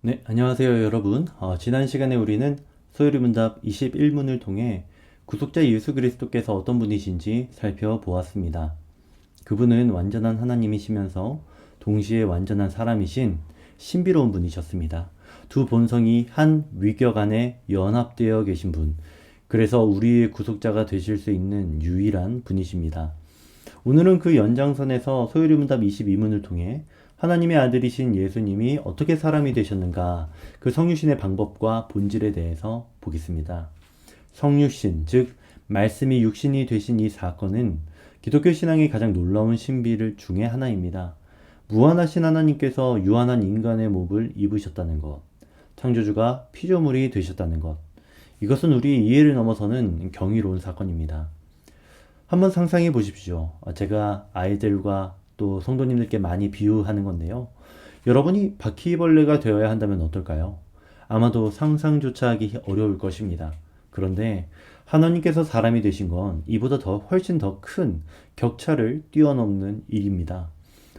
네, 안녕하세요, 여러분. 어, 지난 시간에 우리는 소요리 문답 21문을 통해 구속자 예수 그리스도께서 어떤 분이신지 살펴보았습니다. 그분은 완전한 하나님이시면서 동시에 완전한 사람이신 신비로운 분이셨습니다. 두 본성이 한 위격 안에 연합되어 계신 분. 그래서 우리의 구속자가 되실 수 있는 유일한 분이십니다. 오늘은 그 연장선에서 소요리 문답 22문을 통해 하나님의 아들이신 예수님이 어떻게 사람이 되셨는가 그 성유신의 방법과 본질에 대해서 보겠습니다. 성유신, 즉 말씀이 육신이 되신 이 사건은 기독교 신앙의 가장 놀라운 신비를 중의 하나입니다. 무한하신 하나님께서 유한한 인간의 몸을 입으셨다는 것, 창조주가 피조물이 되셨다는 것, 이것은 우리 이해를 넘어서는 경이로운 사건입니다. 한번 상상해 보십시오. 제가 아이들과 또 성도님들께 많이 비유하는 건데요. 여러분이 바퀴벌레가 되어야 한다면 어떨까요? 아마도 상상조차 하기 어려울 것입니다. 그런데 하나님께서 사람이 되신 건 이보다 더 훨씬 더 큰 격차를 뛰어넘는 일입니다.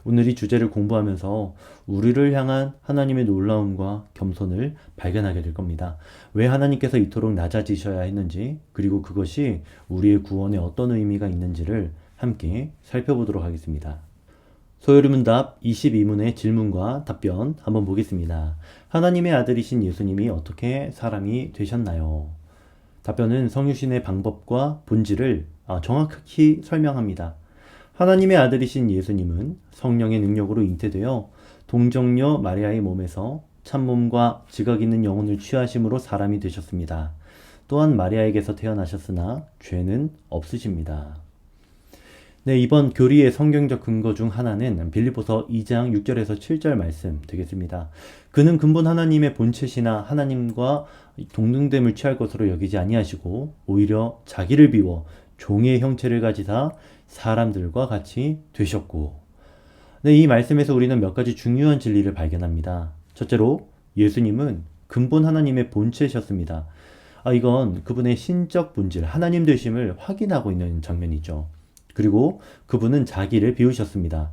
오늘 이 주제를 공부하면서 우리를 향한 하나님의 놀라움과 겸손을 발견하게 될 겁니다. 왜 하나님께서 이토록 낮아지셔야 했는지, 그리고 그것이 우리의 구원에 어떤 의미가 있는지를 함께 살펴보도록 하겠습니다. 소요리문답 22문의 질문과 답변 한번 보겠습니다. 하나님의 아들이신 예수님이 어떻게 사람이 되셨나요? 답변은 성유신의 방법과 본질을 아, 정확히 설명합니다. 하나님의 아들이신 예수님은 성령의 능력으로 잉태되어 동정녀 마리아의 몸에서 참몸과 지각 있는 영혼을 취하심으로 사람이 되셨습니다. 또한 마리아에게서 태어나셨으나 죄는 없으십니다. 네, 이번 교리의 성경적 근거 중 하나는 빌립보서 2장 6절에서 7절 말씀 되겠습니다. 그는 근본 하나님의 본체시나 하나님과 동등됨을 취할 것으로 여기지 아니하시고 오히려 자기를 비워 종의 형체를 가지사 사람들과 같이 되셨고 네, 이 말씀에서 우리는 몇 가지 중요한 진리를 발견합니다. 첫째로 예수님은 근본 하나님의 본체셨습니다. 아, 이건 그분의 신적 본질, 하나님 되심을 확인하고 있는 장면이죠. 그리고 그분은 자기를 비우셨습니다.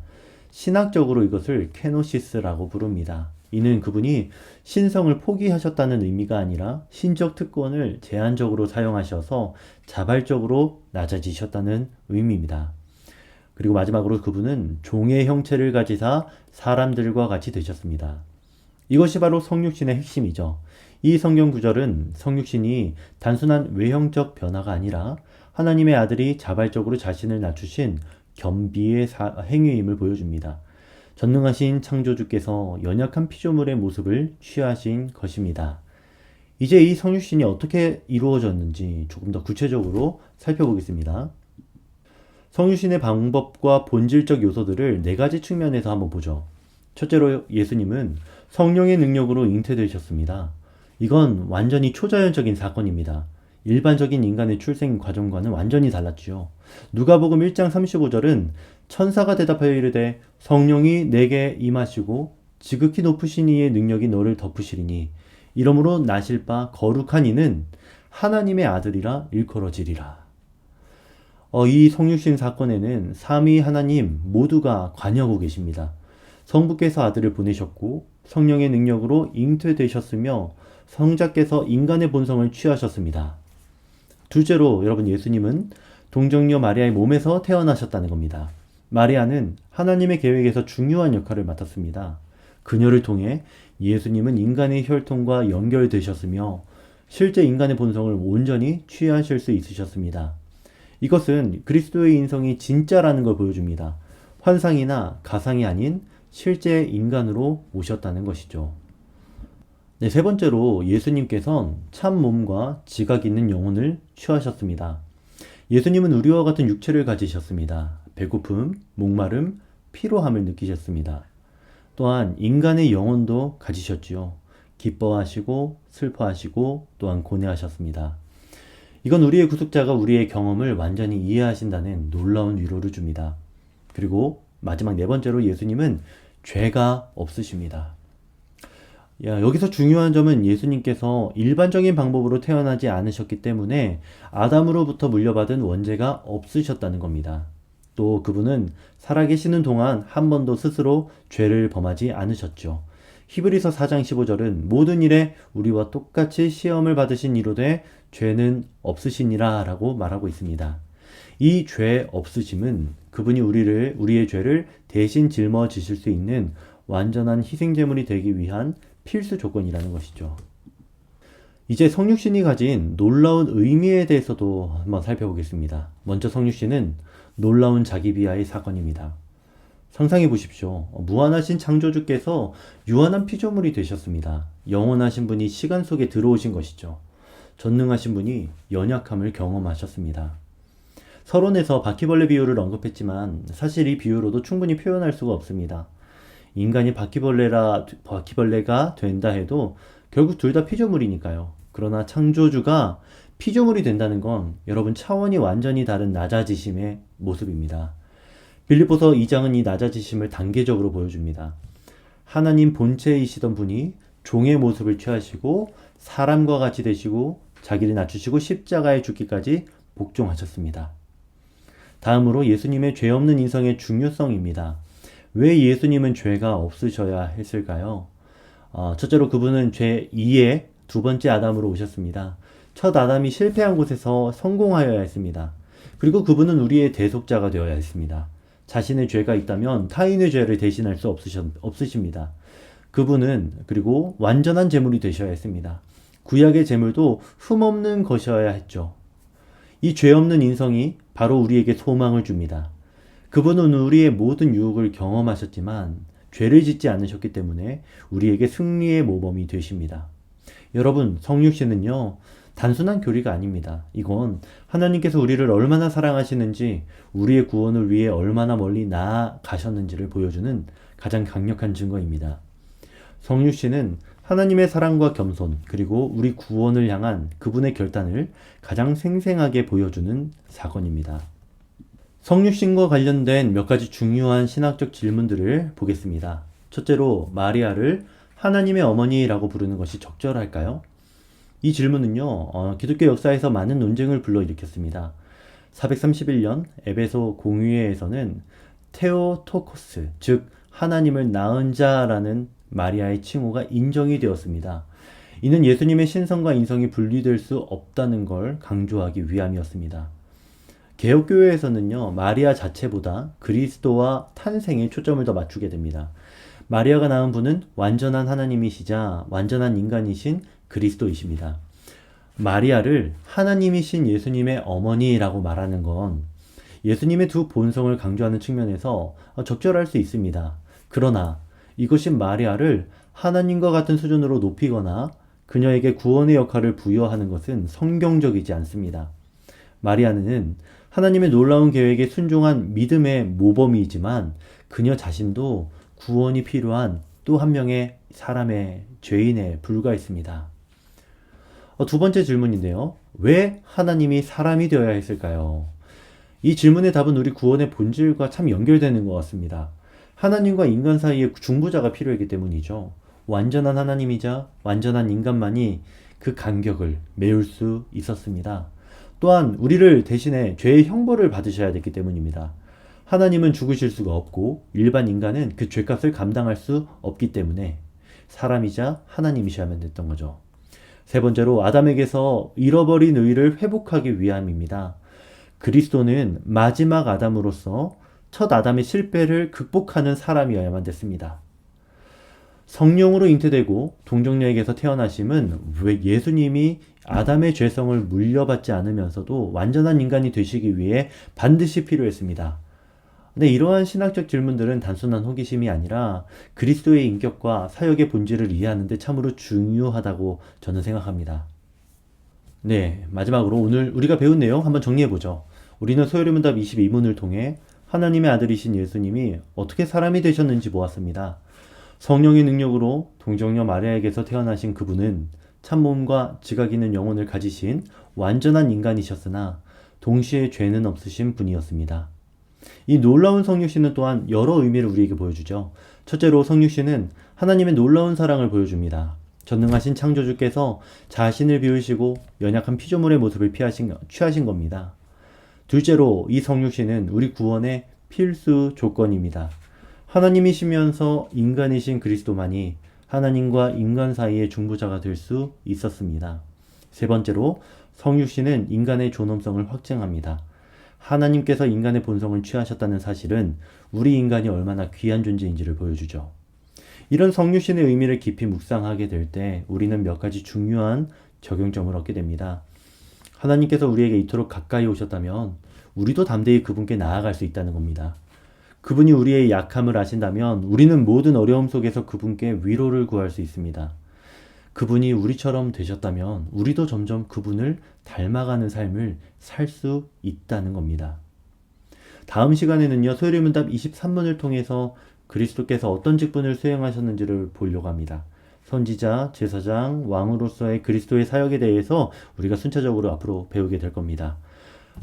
신학적으로 이것을 케노시스라고 부릅니다. 이는 그분이 신성을 포기하셨다는 의미가 아니라 신적 특권을 제한적으로 사용하셔서 자발적으로 낮아지셨다는 의미입니다. 그리고 마지막으로 그분은 종의 형체를 가지사 사람들과 같이 되셨습니다. 이것이 바로 성육신의 핵심이죠. 이 성경 구절은 성육신이 단순한 외형적 변화가 아니라 하나님의 아들이 자발적으로 자신을 낮추신 겸비의 행위임을 보여줍니다. 전능하신 창조주께서 연약한 피조물의 모습을 취하신 것입니다. 이제 이 성육신이 어떻게 이루어졌는지 조금 더 구체적으로 살펴보겠습니다. 성육신의 방법과 본질적 요소들을 네 가지 측면에서 한번 보죠. 첫째로 예수님은 성령의 능력으로 잉태되셨습니다. 이건 완전히 초자연적인 사건입니다. 일반적인 인간의 출생 과정과는 완전히 달랐지요. 누가복음 1장 35절은 천사가 대답하여 이르되 성령이 내게 임하시고 지극히 높으신 이의 능력이 너를 덮으시리니 이러므로 나실 바 거룩한 이는 하나님의 아들이라 일컬어지리라. 어, 이 성육신 사건에는 삼위 하나님 모두가 관여하고 계십니다. 성부께서 아들을 보내셨고 성령의 능력으로 잉태되셨으며 성자께서 인간의 본성을 취하셨습니다. 둘째로 여러분 예수님은 동정녀 마리아의 몸에서 태어나셨다는 겁니다. 마리아는 하나님의 계획에서 중요한 역할을 맡았습니다. 그녀를 통해 예수님은 인간의 혈통과 연결되셨으며 실제 인간의 본성을 온전히 취하실 수 있으셨습니다. 이것은 그리스도의 인성이 진짜라는 걸 보여줍니다. 환상이나 가상이 아닌 실제 인간으로 오셨다는 것이죠. 네, 세 번째로 예수님께선 참 몸과 지각 있는 영혼을 취하셨습니다. 예수님은 우리와 같은 육체를 가지셨습니다. 배고픔, 목마름, 피로함을 느끼셨습니다. 또한 인간의 영혼도 가지셨지요. 기뻐하시고 슬퍼하시고 또한 고뇌하셨습니다. 이건 우리의 구속자가 우리의 경험을 완전히 이해하신다는 놀라운 위로를 줍니다. 그리고 마지막 네 번째로 예수님은 죄가 없으십니다. 야, 여기서 중요한 점은 예수님께서 일반적인 방법으로 태어나지 않으셨기 때문에 아담으로부터 물려받은 원죄가 없으셨다는 겁니다. 또 그분은 살아계시는 동안 한 번도 스스로 죄를 범하지 않으셨죠. 히브리서 4장 15절은 모든 일에 우리와 똑같이 시험을 받으신 이로되 죄는 없으시니라 라고 말하고 있습니다. 이 죄 없으심은 그분이 우리를 우리의 죄를 대신 짊어지실 수 있는 완전한 희생 제물이 되기 위한 필수 조건이라는 것이죠. 이제 성육신이 가진 놀라운 의미에 대해서도 한번 살펴보겠습니다. 먼저 성육신은 놀라운 자기 비하의 사건입니다. 상상해 보십시오. 무한하신 창조주께서 유한한 피조물이 되셨습니다. 영원하신 분이 시간 속에 들어오신 것이죠. 전능하신 분이 연약함을 경험하셨습니다. 서론에서 바퀴벌레 비유를 언급했지만 사실 이 비유로도 충분히 표현할 수가 없습니다. 인간이 바퀴벌레라 바퀴벌레가 된다 해도 결국 둘 다 피조물이니까요. 그러나 창조주가 피조물이 된다는 건 여러분 차원이 완전히 다른 낮아지심의 모습입니다. 빌립보서 2장은 이 낮아지심을 단계적으로 보여줍니다. 하나님 본체이시던 분이 종의 모습을 취하시고 사람과 같이 되시고 자기를 낮추시고 십자가에 죽기까지 복종하셨습니다. 다음으로 예수님의 죄 없는 인성의 중요성입니다. 왜 예수님은 죄가 없으셔야 했을까요? 어, 첫째로 그분은 죄 2의 두 번째 아담으로 오셨습니다. 첫 아담이 실패한 곳에서 성공하여야 했습니다. 그리고 그분은 우리의 대속자가 되어야 했습니다. 자신의 죄가 있다면 타인의 죄를 대신할 수 없으셨, 없으십니다. 그분은 그리고 완전한 제물이 되셔야 했습니다. 구약의 제물도 흠없는 것이어야 했죠. 이 죄 없는 인성이 바로 우리에게 소망을 줍니다. 그분은 우리의 모든 유혹을 경험하셨지만 죄를 짓지 않으셨기 때문에 우리에게 승리의 모범이 되십니다. 여러분, 성육신은요, 단순한 교리가 아닙니다. 이건 하나님께서 우리를 얼마나 사랑하시는지, 우리의 구원을 위해 얼마나 멀리 나아가셨는지를 보여주는 가장 강력한 증거입니다. 성육신은 하나님의 사랑과 겸손, 그리고 우리 구원을 향한 그분의 결단을 가장 생생하게 보여주는 사건입니다. 성육신과 관련된 몇 가지 중요한 신학적 질문들을 보겠습니다. 첫째로, 마리아를 하나님의 어머니라고 부르는 것이 적절할까요? 이 질문은요, 어, 기독교 역사에서 많은 논쟁을 불러일으켰습니다. 431년 에베소 공의회에서는 테오토코스, 즉 하나님을 낳은 자라는 마리아의 칭호가 인정이 되었습니다. 이는 예수님의 신성과 인성이 분리될 수 없다는 걸 강조하기 위함이었습니다. 개혁교회에서는요, 마리아 자체보다 그리스도와 탄생에 초점을 더 맞추게 됩니다. 마리아가 낳은 분은 완전한 하나님이시자 완전한 인간이신 그리스도이십니다. 마리아를 하나님이신 예수님의 어머니라고 말하는 건 예수님의 두 본성을 강조하는 측면에서 적절할 수 있습니다. 그러나 이것이 마리아를 하나님과 같은 수준으로 높이거나 그녀에게 구원의 역할을 부여하는 것은 성경적이지 않습니다. 마리아는 하나님의 놀라운 계획에 순종한 믿음의 모범이지만 그녀 자신도 구원이 필요한 또 한 명의 사람의 죄인에 불과했습니다. 어, 두 번째 질문인데요. 왜 하나님이 사람이 되어야 했을까요? 이 질문의 답은 우리 구원의 본질과 참 연결되는 것 같습니다. 하나님과 인간 사이에 중보자가 필요했기 때문이죠. 완전한 하나님이자 완전한 인간만이 그 간격을 메울 수 있었습니다. 또한 우리를 대신해 죄의 형벌을 받으셔야 됐기 때문입니다. 하나님은 죽으실 수가 없고 일반 인간은 그 죄값을 감당할 수 없기 때문에 사람이자 하나님이셔야만 됐던 거죠. 세 번째로 아담에게서 잃어버린 의를 회복하기 위함입니다. 그리스도는 마지막 아담으로서 첫 아담의 실패를 극복하는 사람이어야만 됐습니다. 성령으로 잉태되고 동정녀에게서 태어나심은 왜 예수님이 아담의 죄성을 물려받지 않으면서도 완전한 인간이 되시기 위해 반드시 필요했습니다. 근데 이러한 신학적 질문들은 단순한 호기심이 아니라 그리스도의 인격과 사역의 본질을 이해하는데 참으로 중요하다고 저는 생각합니다. 네, 마지막으로 오늘 우리가 배운 내용 한번 정리해보죠. 우리는 소요리문답 22문을 통해 하나님의 아들이신 예수님이 어떻게 사람이 되셨는지 보았습니다. 성령의 능력으로 동정녀 마리아에게서 태어나신 그분은 참몸과 지각 있는 영혼을 가지신 완전한 인간이셨으나 동시에 죄는 없으신 분이었습니다. 이 놀라운 성육신은 또한 여러 의미를 우리에게 보여주죠. 첫째로 성육신은 하나님의 놀라운 사랑을 보여줍니다. 전능하신 창조주께서 자신을 비우시고 연약한 피조물의 모습을 피하신, 취하신 겁니다. 둘째로 이 성육신은 우리 구원의 필수 조건입니다. 하나님이시면서 인간이신 그리스도만이 하나님과 인간 사이의 중보자가 될 수 있었습니다. 세 번째로 성육신은 인간의 존엄성을 확증합니다. 하나님께서 인간의 본성을 취하셨다는 사실은 우리 인간이 얼마나 귀한 존재인지를 보여주죠. 이런 성육신의 의미를 깊이 묵상하게 될 때 우리는 몇 가지 중요한 적용점을 얻게 됩니다. 하나님께서 우리에게 이토록 가까이 오셨다면 우리도 담대히 그분께 나아갈 수 있다는 겁니다. 그분이 우리의 약함을 아신다면 우리는 모든 어려움 속에서 그분께 위로를 구할 수 있습니다. 그분이 우리처럼 되셨다면 우리도 점점 그분을 닮아가는 삶을 살 수 있다는 겁니다. 다음 시간에는요, 소요리 문답 23문을 통해서 그리스도께서 어떤 직분을 수행하셨는지를 보려고 합니다. 선지자, 제사장, 왕으로서의 그리스도의 사역에 대해서 우리가 순차적으로 앞으로 배우게 될 겁니다.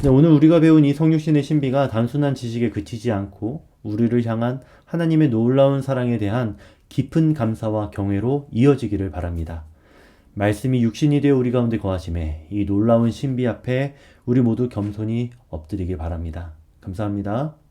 네, 오늘 우리가 배운 이 성육신의 신비가 단순한 지식에 그치지 않고 우리를 향한 하나님의 놀라운 사랑에 대한 깊은 감사와 경외로 이어지기를 바랍니다. 말씀이 육신이 되어 우리 가운데 거하심에 이 놀라운 신비 앞에 우리 모두 겸손히 엎드리길 바랍니다. 감사합니다.